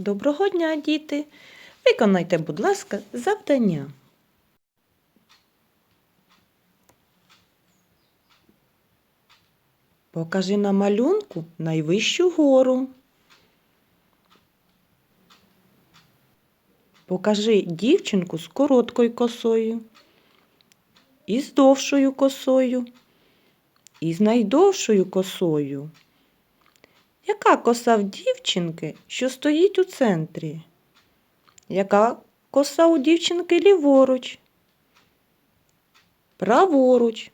Доброго дня, діти! Виконайте, будь ласка, завдання. Покажи на малюнку найвищу гору. Покажи дівчинку з короткою косою, і з довшою косою, і з найдовшою косою. Яка коса в дівчинки, що стоїть у центрі? Яка коса у дівчинки ліворуч? Праворуч.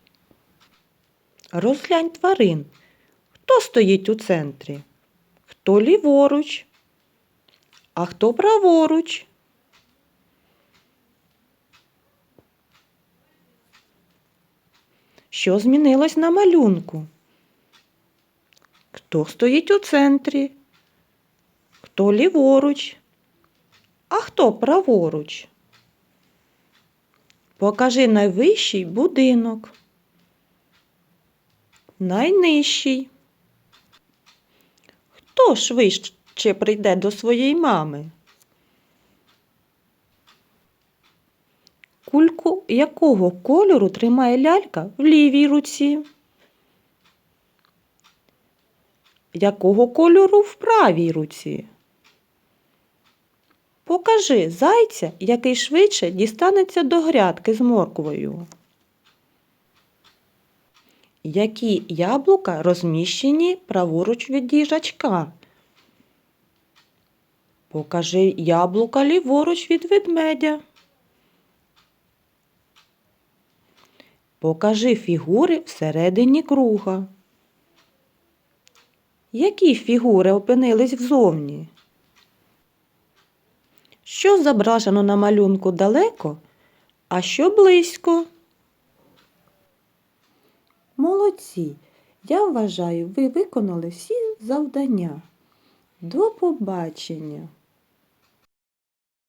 Розглянь тварин. Хто стоїть у центрі? Хто ліворуч? А хто праворуч? Що змінилось на малюнку? Хто стоїть у центрі? Хто ліворуч? А хто праворуч? Покажи найвищий будинок. Найнижчий. Хто швидше прийде до своєї мами? Кульку якого кольору тримає лялька в лівій руці? Якого кольору в правій руці? Покажи зайця, який швидше дістанеться до грядки з морквою. Які яблука розміщені праворуч від їжачка? Покажи яблука ліворуч від ведмедя. Покажи фігури всередині круга. Які фігури опинились взовні? Що зображено на малюнку далеко, а що близько? Молодці! Я вважаю, ви виконали всі завдання. До побачення!